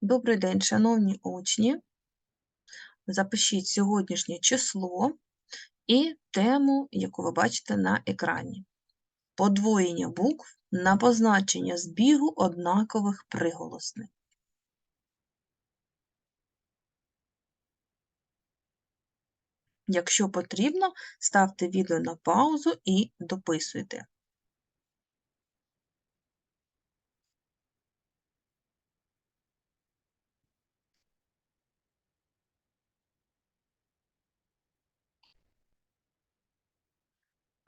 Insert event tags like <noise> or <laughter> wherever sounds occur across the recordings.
Добрий день, шановні учні. Запишіть сьогоднішнє число і тему, яку ви бачите на екрані. Подвоєння букв на позначення збігу однакових приголосних. Якщо потрібно, ставте відео на паузу і дописуйте.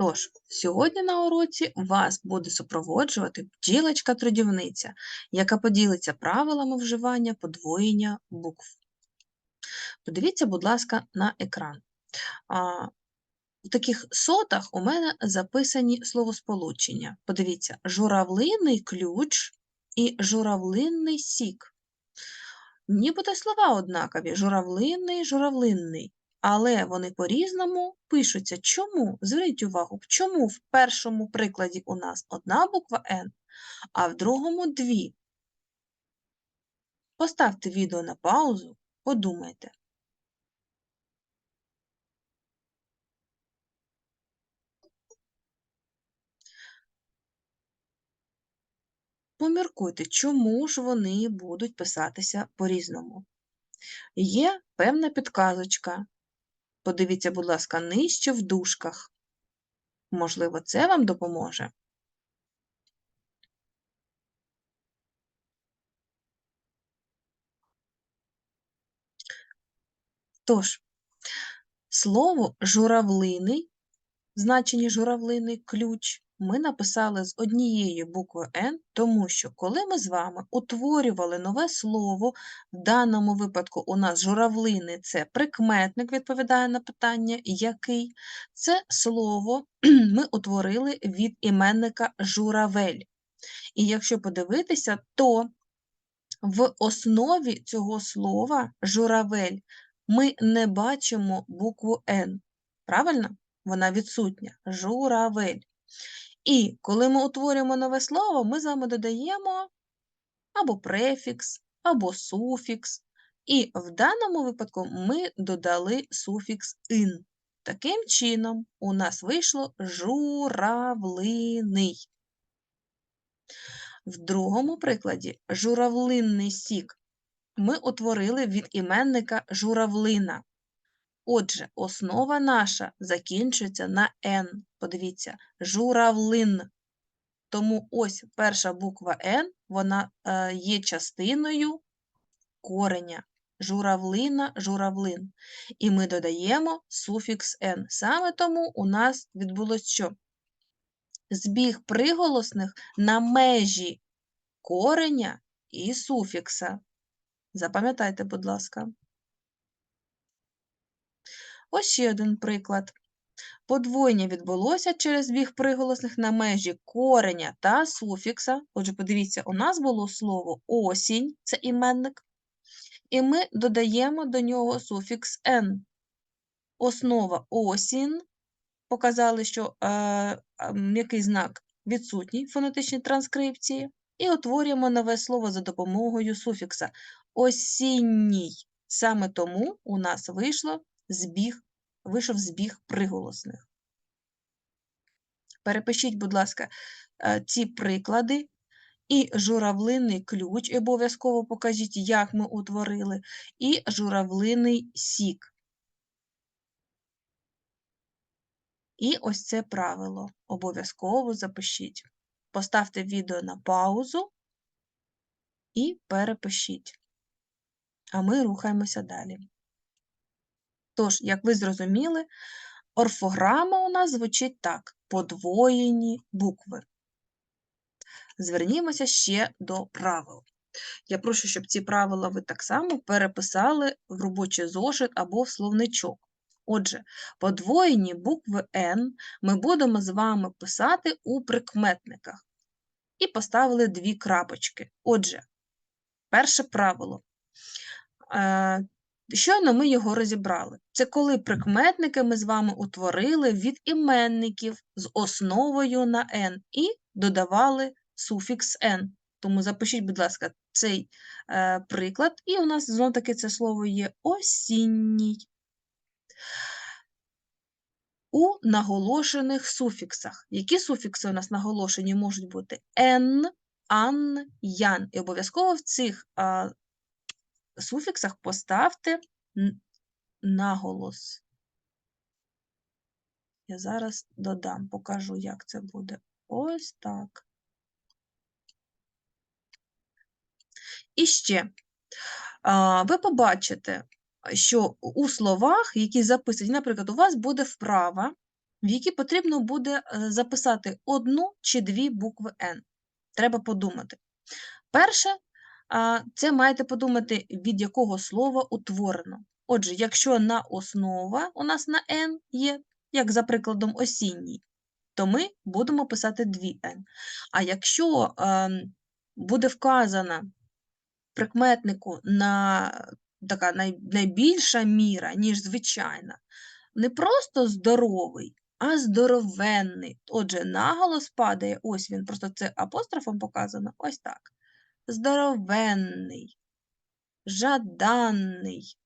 Тож, сьогодні на уроці вас буде супроводжувати бджілочка-трудівниця, яка поділиться правилами вживання подвоєння букв. Подивіться, будь ласка, на екран. В таких сотах у мене записані словосполучення. Подивіться, журавлиний ключ і журавлинний сік. Нібито слова однакові: журавлинний, журавлинний. Але вони по-різному пишуться. Чому? Зверніть увагу, чому в першому прикладі у нас одна буква Н, а в другому дві. Поставте відео на паузу, подумайте. Поміркуйте, чому ж вони будуть писатися по-різному. Є певна підказочка. Подивіться, будь ласка, нижче в дужках. Можливо, це вам допоможе. Тож, слово журавлиний, значення журавлиний ключ ми написали з однією буквою Н, тому що коли ми з вами утворювали нове слово, в даному випадку у нас журавлини це прикметник, відповідає на питання, який це слово <clears throat> ми утворили від іменника журавель. І якщо подивитися, то в основі цього слова журавель ми не бачимо букву Н. Правильно? Вона відсутня. Журавель. І коли ми утворюємо нове слово, ми з вами додаємо або префікс, або суфікс. І в даному випадку ми додали суфікс ин. Таким чином, у нас вийшло журавлиний. В другому прикладі журавлинний сік ми утворили від іменника журавлина. Отже, основа наша закінчується на Н. Подивіться, журавлин. Тому ось перша буква Н, вона е, є частиною кореня. Журавлина, журавлин. І ми додаємо суфікс Н. Саме тому у нас відбулося що? Збіг приголосних на межі кореня і суфікса. Запам'ятайте, будь ласка. Ось ще один приклад. Подвоєння відбулося через біг приголосних на межі кореня та суфікса. Отже, подивіться, у нас було слово осінь, це іменник, і ми додаємо до нього суфікс «н». Основа осінь. Показали, що е, м'який знак відсутній в фонетичній транскрипції, і утворюємо нове слово за допомогою суфікса осінній. Саме тому у нас вийшло збіг, вийшов збіг приголосних. Перепишіть, будь ласка, е, ці приклади. І журавлиний ключ, обов'язково покажіть, як ми утворили, і журавлиний сік. І ось це правило. Обов'язково запишіть. Поставте відео на паузу і перепишіть. А ми рухаємося далі. Тож, як ви зрозуміли, орфограма у нас звучить так: подвоєні букви. Звернімося ще до правил. Я прошу, щоб ці правила ви так само переписали в робочий зошит або в словничок. Отже, подвоєні букви Н ми будемо з вами писати у прикметниках. І поставили дві крапочки. Отже, перше правило. Щойно ми його розібрали. Це коли прикметники ми з вами утворили від іменників з основою на n і додавали суфікс n. Тому запишіть, будь ласка, цей е, приклад, і у нас знов таки це слово є осінній. У наголошених суфіксах. Які суфікси у нас наголошені можуть бути? Н, ан, ян. І обов'язково в цих а, суфіксах поставте наголос. Я зараз додам, покажу, як це буде. Ось так. І ще ви побачите, що у словах, які записані, наприклад, у вас буде вправа, в якій потрібно буде е, записати одну чи дві букви Н. Треба подумати. Перше, це маєте подумати, від якого слова утворено. Отже, якщо на основа у нас на N є, як за прикладом осінній, то ми будемо писати дві N. А якщо е, буде вказана прикметнику на така най, найбільша міра, ніж звичайна, не просто здоровий, а здоровенний. Отже, наголос падає, ось він, просто це апострофом показано, ось так. Здоровенний, жаданний.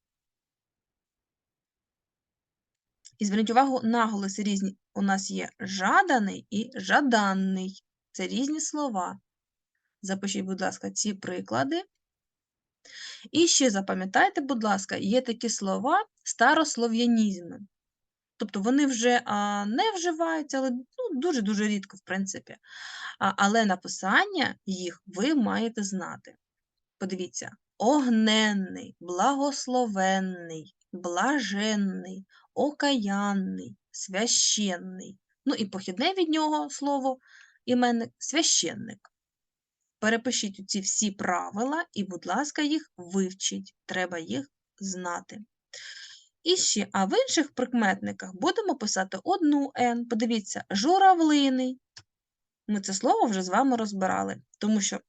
І зверніть увагу, наголоси різні. У нас є жаданий і жаданний. Це різні слова. Запишіть, будь ласка, ці приклади. І ще запам'ятайте, будь ласка, є такі слова старослов'янізми. Тобто вони вже а, не вживаються, але ну, дуже-дуже рідко, в принципі. А, Але написання їх ви маєте знати. Подивіться: огненний, благословенний, блаженний, окаянний, священний. Ну і похідне від нього слово іменник священник. Перепишіть ці всі правила і, будь ласка, їх вивчіть. Треба їх знати. І ще, а в інших прикметниках будемо писати одну Н. Подивіться, журавлиний. Ми це слово вже з вами розбирали, тому що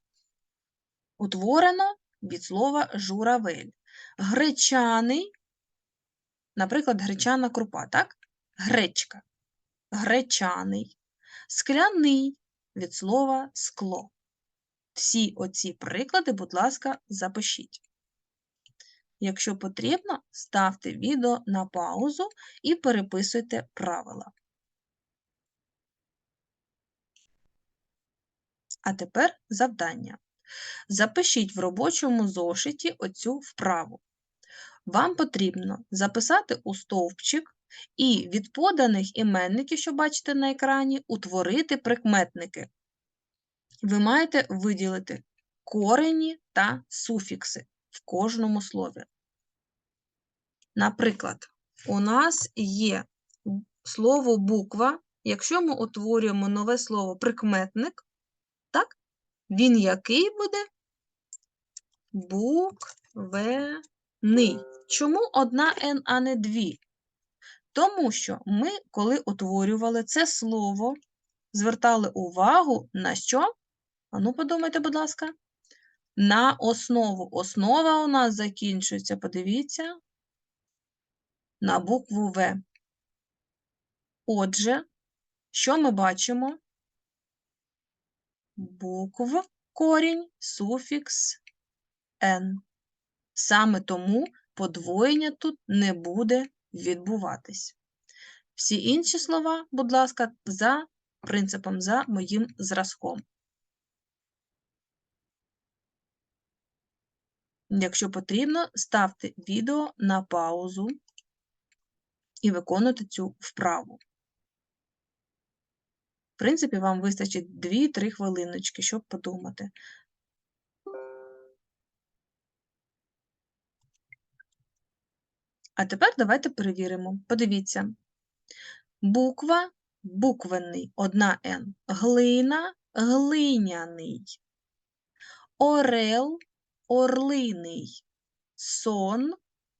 утворено від слова журавель. Гречаний, наприклад, гречана крупа, так? Гречка. Гречаний, скляний від слова скло. Всі оці приклади, будь ласка, запишіть. Якщо потрібно, ставте відео на паузу і переписуйте правила. А тепер завдання. Запишіть в робочому зошиті оцю вправу. Вам потрібно записати у стовпчик і від поданих іменників, що бачите на екрані, утворити прикметники ви маєте виділити корені та суфікси в кожному слові. Наприклад, у нас є слово буква, якщо ми утворюємо нове слово прикметник, так, він який буде? Буквений. Чому одна Н, а не дві? Тому що ми, коли утворювали це слово, звертали увагу на що? Ану, подумайте, будь ласка. На основу. Основа у нас закінчується, подивіться, на букву В. Отже, що ми бачимо? Букв корінь, суфікс Н. Саме тому подвоєння тут не буде відбуватись. Всі інші слова, будь ласка, за принципом, за моїм зразком. Якщо потрібно, ставте відео на паузу і виконуйте цю вправу. В принципі, вам вистачить 2-3 хвилиночки, щоб подумати. А тепер давайте перевіримо. Подивіться. Буква буквенний, одна Н. Глина глиняний. Орел орлиний, сон,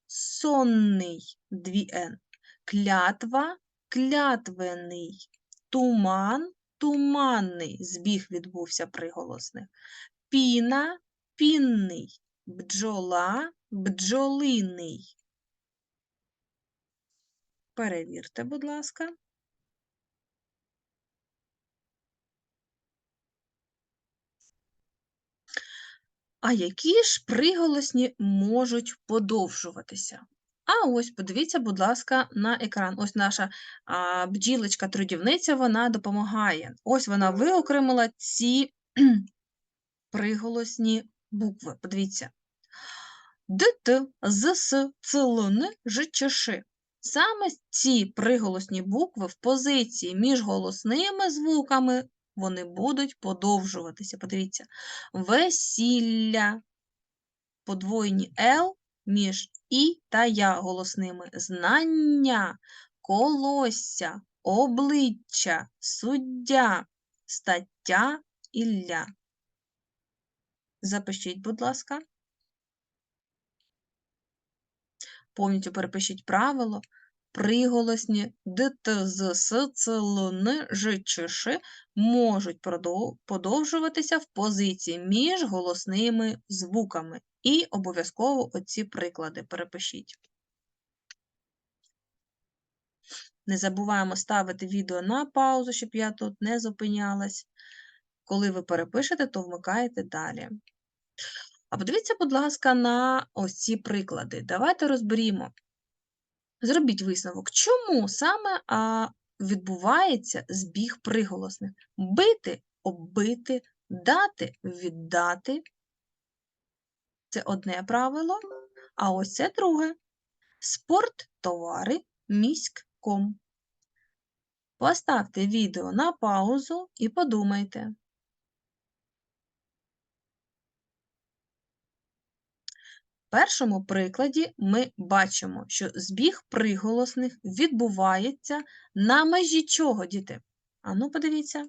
сонний, дві Н, клятва, клятвений, туман, туманний, збіг відбувся приголосних, піна, пінний, бджола, бджолиний. Перевірте, будь ласка. А які ж приголосні можуть подовжуватися? А ось подивіться, будь ласка, на екран. Ось наша а, бджілочка-трудівниця, вона допомагає. Ось вона виокремила ці <clears throat> приголосні букви. Подивіться. ДТ, ЗС, ЦЛН, ЖЧШ. Саме ці приголосні букви в позиції між голосними звуками вони будуть подовжуватися. Подивіться, весілля, подвоєні Л між І та Я голосними, знання, колосся, обличчя, суддя, стаття, Ілля. Запишіть, будь ласка. Повністю перепишіть правило. Приголосні ДТ, ЦЛН, можуть подовжуватися в позиції між голосними звуками. І обов'язково оці приклади перепишіть. Не забуваємо ставити відео на паузу, щоб я тут не зупинялась. Коли ви перепишете, то вмикаєте далі. А подивіться, будь ласка, на ось ці приклади. Давайте розберімо. Зробіть висновок, чому саме а, відбувається збіг приголосних? Бити, оббити, дати, віддати. Це одне правило. А ось це друге. Спорт, товари, міськком. Поставте відео на паузу і подумайте. Першому прикладі ми бачимо, що збіг приголосних відбувається на межі чого, діти? Ану, подивіться.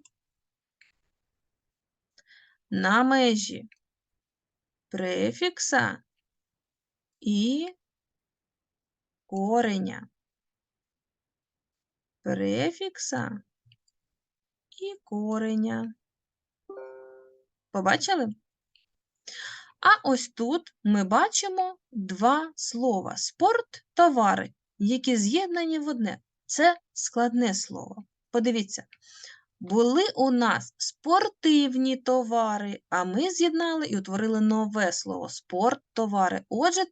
На межі префікса і кореня. Префікса і кореня. Побачили? А ось тут ми бачимо два слова спорт, товари, які з'єднані в одне. Це складне слово. Подивіться, були у нас спортивні товари, а ми з'єднали і утворили нове слово спорт, товари. Отже,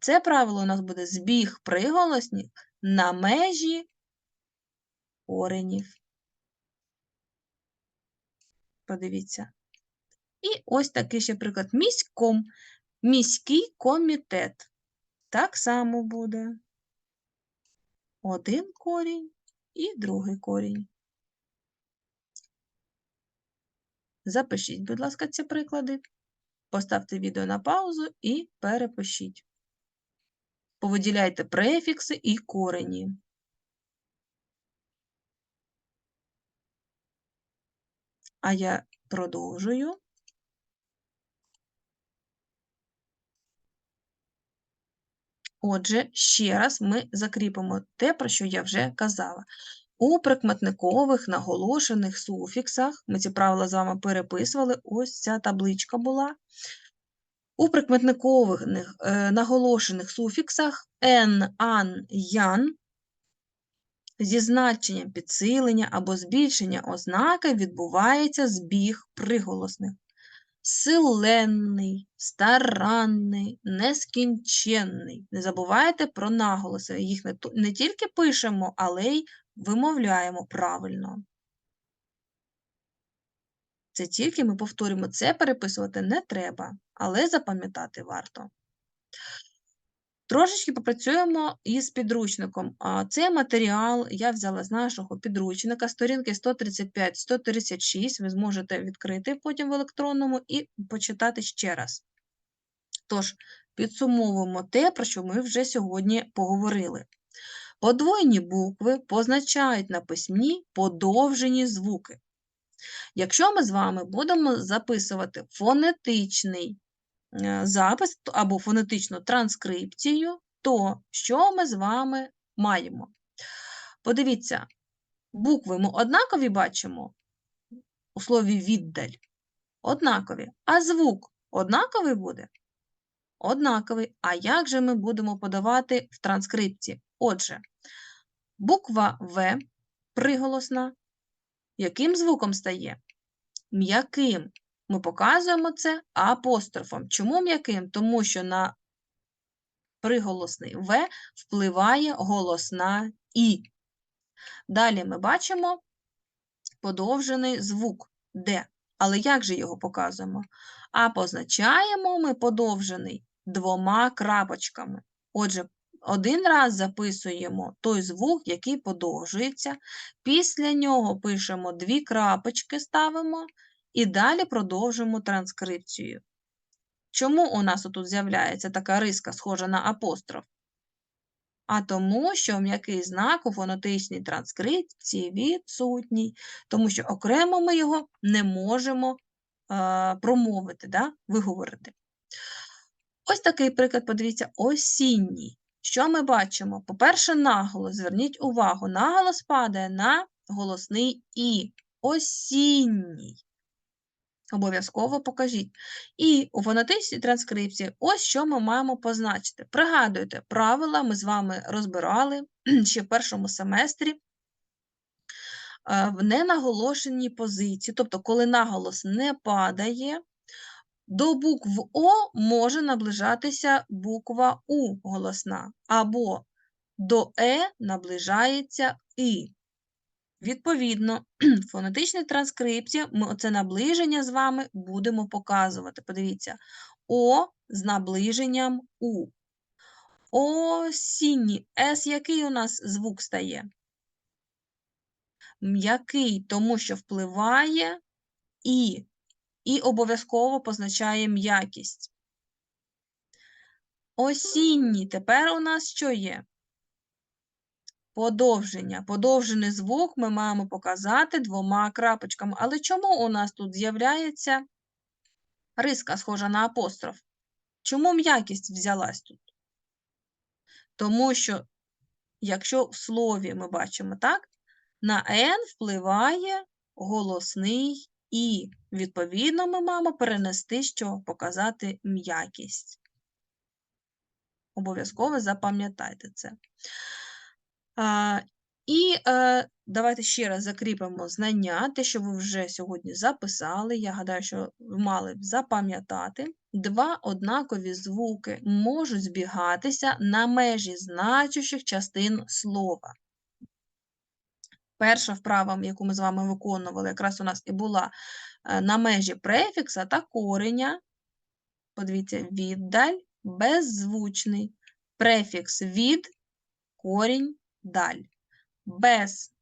це правило у нас буде збіг приголосних на межі коренів. Подивіться. І ось такий ще приклад. Міськом. Міський комітет. Так само буде. Один корінь і другий корінь. Запишіть, будь ласка, ці приклади. Поставте відео на паузу і перепишіть. Повиділяйте префікси і корені. А я продовжую. Отже, ще раз ми закріпимо те, про що я вже казала. У прикметникових наголошених суфіксах, ми ці правила з вами переписували, ось ця табличка була. У прикметникових е, наголошених суфіксах ен, ан, ян зі значенням підсилення або збільшення ознаки відбувається збіг приголосних силенний, старанний, нескінченний. Не забувайте про наголоси. Їх не, не тільки пишемо, але й вимовляємо правильно. Це тільки ми повторюємо, це переписувати не треба, але запам'ятати варто. Трошечки попрацюємо із підручником. Цей матеріал я взяла з нашого підручника, сторінки 135-136, ви зможете відкрити потім в електронному і почитати ще раз. Тож, підсумовуємо те, про що ми вже сьогодні поговорили. Подвойні букви позначають на письмі подовжені звуки. Якщо ми з вами будемо записувати фонетичний запис або фонетичну транскрипцію, то що ми з вами маємо? Подивіться, букви ми однакові бачимо у слові віддаль. Однакові. А звук однаковий буде? Однаковий. А як же ми будемо подавати в транскрипції? Отже, буква В приголосна, яким звуком стає? М'яким. Ми показуємо це апострофом. Чому м'яким? Тому що на приголосний В впливає голосна І. Далі ми бачимо подовжений звук Д. Але як же його показуємо? А позначаємо ми подовжений двома крапочками. Отже, один раз записуємо той звук, який подовжується. Після нього пишемо дві крапочки, ставимо і далі продовжуємо транскрипцію. Чому у нас тут з'являється така риска, схожа на апостроф? А тому, що м'який знак у фонетичній транскрипції відсутній, тому що окремо ми його не можемо е, промовити, да? виговорити. Ось такий приклад, подивіться, осінній. Що ми бачимо? По-перше, наголос. Зверніть увагу, наголос падає на голосний І. Осінній. Обов'язково покажіть. І у фонетичній транскрипції ось що ми маємо позначити. Пригадуйте, правила ми з вами розбирали <clears throat> ще в першому семестрі е, в ненаголошеній позиції, тобто, коли наголос не падає, до букв О може наближатися буква У голосна, або до Е наближається І. Відповідно, <clears throat> в фонетичній транскрипції ми оце наближення з вами будемо показувати. Подивіться, О з наближенням У. Осінні. С який у нас звук стає? М'який, тому що впливає І. І обов'язково позначає м'якість. Осінній. Тепер у нас що є? Подовження. Подовжений звук ми маємо показати двома крапочками. Але чому у нас тут з'являється риска, схожа на апостроф? Чому м'якість взялась тут? Тому що, якщо в слові ми бачимо так, на N впливає голосний І. Відповідно, ми маємо перенести, що показати м'якість. Обов'язково запам'ятайте це. І е, давайте ще раз закріпимо знання, те, що ви вже сьогодні записали. Я гадаю, що ви мали б запам'ятати. Два однакові звуки можуть збігатися на межі значущих частин слова. Перша вправа, яку ми з вами виконували, якраз у нас і була е, на межі префікса та кореня. Подивіться, віддаль, беззвучний. Префікс від, корінь даль. Без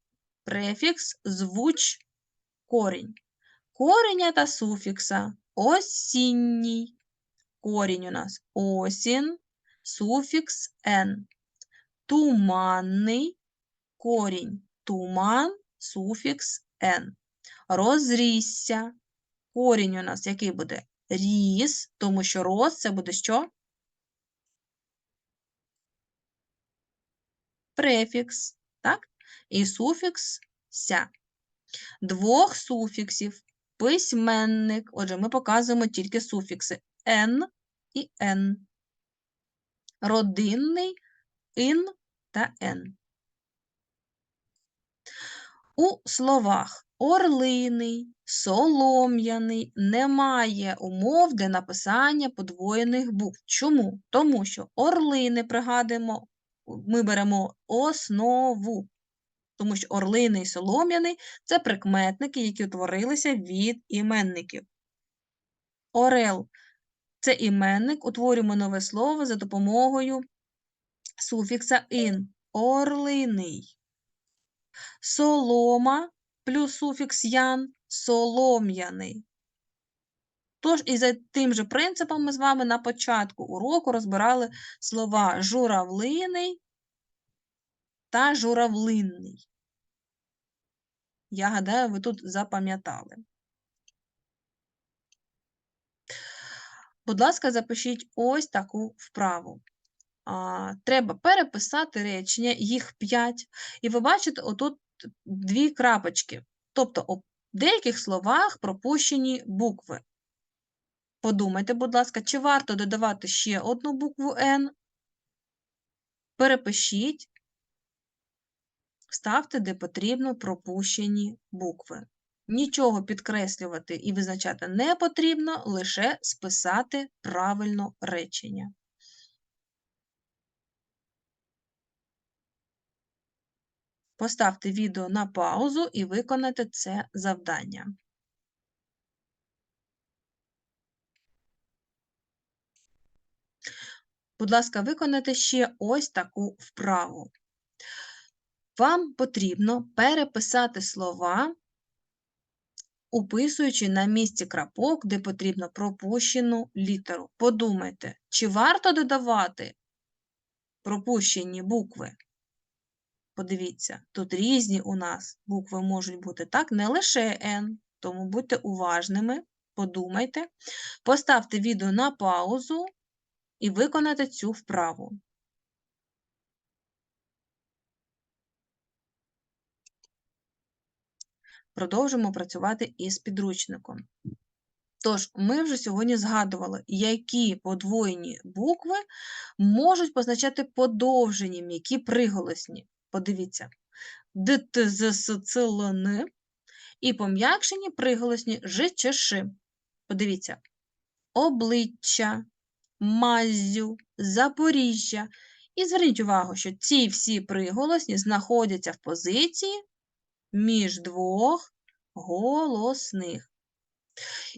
префікс звуч корінь. Кореня та суфікса осінній. Корінь у нас осін, суфікс н. Туманний корінь. Туман, суфікс н. Розрісся. Корінь у нас який буде? Ріс, тому що роз це буде що? Префікс, так? І суфікс ся. Двох суфіксів. Письменник. Отже, ми показуємо тільки суфікси н і н. Родинний ін та н. У словах орлиний, солом'яний немає умов для написання подвоєних букв. Чому? Тому що орлини, пригадуємо, ми беремо основу, тому що орлиний солом'яний це прикметники, які утворилися від іменників. Орел це іменник, утворюємо нове слово за допомогою суфікса ин. Орлиний. Солома плюс суфікс ян солом'яний. Тож, і за тим же принципом ми з вами на початку уроку розбирали слова журавлиний та журавлинний. Я гадаю, ви тут запам'ятали. Будь ласка, запишіть ось таку вправу. А, Треба переписати речення, їх 5. І ви бачите, отут дві крапочки. Тобто, у деяких словах пропущені букви. Подумайте, будь ласка, чи варто додавати ще одну букву N? Перепишіть, ставте, де потрібно пропущені букви. Нічого підкреслювати і визначати не потрібно, лише списати правильно речення. Поставте відео на паузу і виконайте це завдання. Будь ласка, виконайте ще ось таку вправу. Вам потрібно переписати слова, уписуючи на місці крапок, де потрібно пропущену літеру. Подумайте, чи варто додавати пропущені букви? Подивіться, тут різні у нас букви можуть бути так, не лише N, тому будьте уважними, подумайте, поставте відео на паузу і виконайте цю вправу. Продовжимо працювати із підручником. Тож, ми вже сьогодні згадували, які подвоєні букви можуть позначати подовжені м'які приголосні. Подивіться, д, т, з, с, ц, л, н і пом'якшені приголосні ж. Подивіться, обличчя, маззю, Запоріжжя. І зверніть увагу, що ці всі приголосні знаходяться в позиції між двох голосних.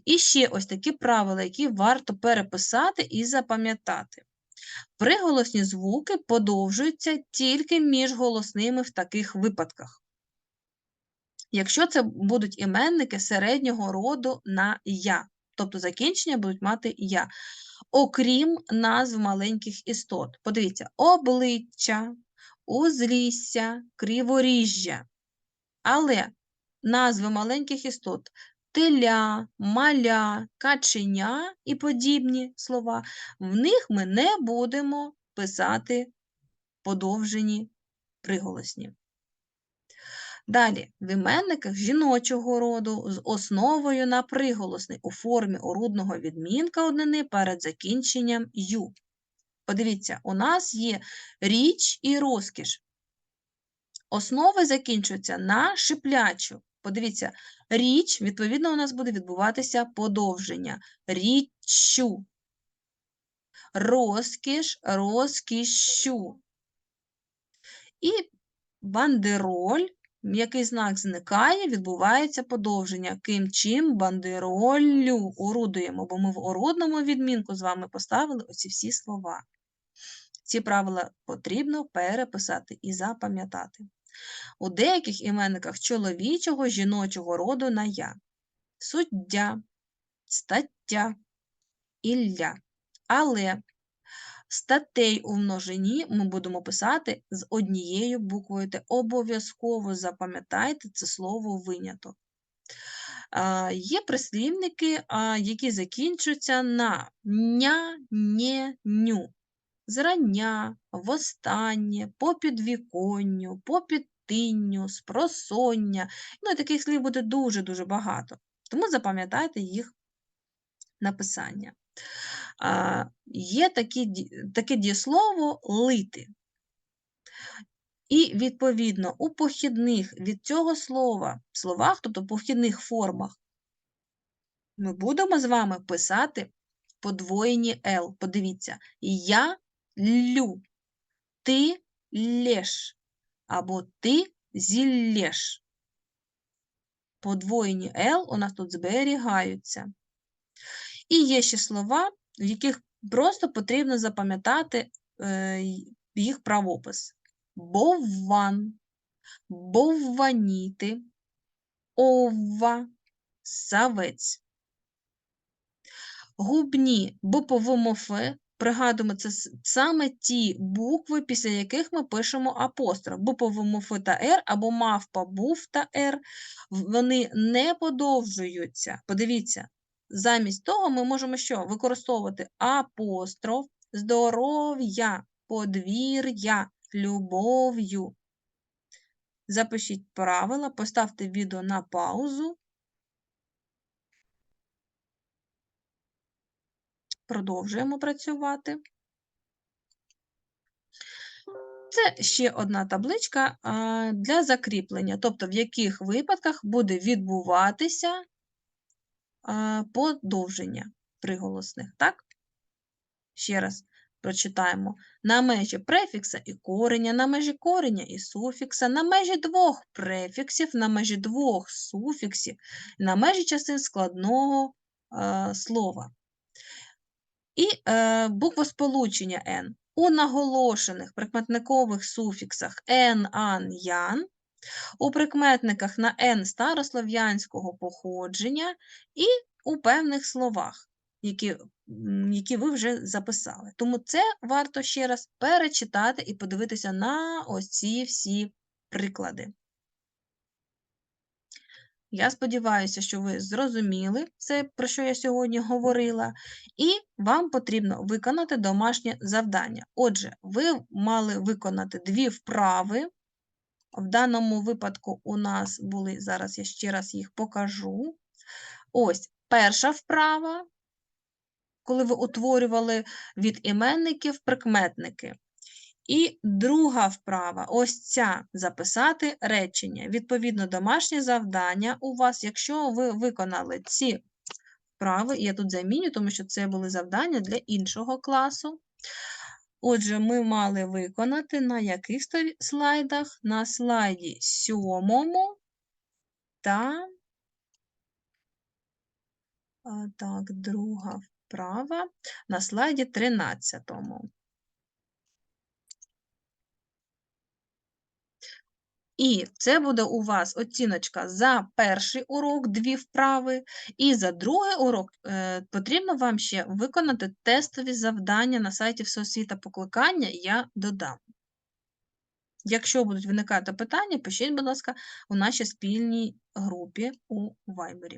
І ще ось такі правила, які варто переписати і запам'ятати. Приголосні звуки подовжуються тільки між голосними в таких випадках. Якщо це будуть іменники середнього роду на я, тобто закінчення будуть мати я, окрім назв маленьких істот. Подивіться, обличчя, узлісся, криворіжжя. Але назви маленьких істот теля, маля, каченя і подібні слова, в них ми не будемо писати подовжені приголосні. Далі, в іменниках жіночого роду з основою на приголосний у формі орудного відмінка однини перед закінченням ю. Подивіться, у нас є річ і розкіш. Основи закінчуються на шиплячу. Подивіться, річ, відповідно, у нас буде відбуватися подовження. Річчю. Розкіш, розкіщу. І бандероль, м'який знак зникає, відбувається подовження. Ким чим бандероллю орудуємо, бо ми в орудному відмінку з вами поставили оці всі слова. Ці правила потрібно переписати і запам'ятати. У деяких іменниках чоловічого жіночого роду на я. Суддя, стаття, ілля. Але статей у множині ми будемо писати з однією буквою Т. Обов'язково запам'ятайте це слово виняток. Є прислівники, які закінчуються на ня, нє, ню зрання, востаннє, по підвіконню, по спросоння. Ну, і таких слів буде дуже-дуже багато. Тому запам'ятайте їх написання. Є такі, таке дієслово лити. І, відповідно, у похідних від цього слова, словах, тобто похідних формах, ми будемо з вами писати подвоєні Л. Подивіться, я лю, ти лєш або ти зіллєш. Подвоєні Л у нас тут зберігаються. І є ще слова, в яких просто потрібно запам'ятати е, їх правопис. Бовван, бовваніти, овва, савець. Губні боповомофи Пригадуємо, це саме ті букви, після яких ми пишемо апостроф. Буповому Ф та Р або мавпа був та Р, вони не подовжуються. Подивіться, замість того ми можемо що? Використовувати апостроф, здоров'я, подвір'я, любов'ю. Запишіть правила, поставте відео на паузу. Продовжуємо працювати. Оце ще одна табличка для закріплення, тобто в яких випадках буде відбуватися подовження приголосних. Так? Ще раз прочитаємо. На межі префікса і кореня, на межі кореня і суфікса, на межі двох префіксів, на межі двох суфіксів, на межі частин складного е, слова. І е, буквосполучення N у наголошених прикметникових суфіксах «ен», «ан», «ян», у прикметниках на «н» старослов'янського походження і у певних словах, які, які ви вже записали. Тому це варто ще раз перечитати і подивитися на ось ці всі приклади. Я сподіваюся, що ви зрозуміли все, про що я сьогодні говорила, і вам потрібно виконати домашнє завдання. Отже, ви мали виконати дві вправи. В даному випадку у нас були, зараз я ще раз їх покажу. Ось перша вправа, коли ви утворювали від іменників прикметники. І друга вправа, ось ця записати речення. Відповідно, домашнє завдання у вас, якщо ви виконали ці вправи, я тут заміню, тому що це були завдання для іншого класу. Отже, ми мали виконати на яких слайдах? На слайді сьомому та так, друга вправа на слайді 13. І це буде у вас оціночка за перший урок, дві вправи, і за другий урок е, потрібно вам ще виконати тестові завдання на сайті Всеосвіта покликання, я додам. Якщо будуть виникати питання, пишіть, будь ласка, у нашій спільній групі у Viber.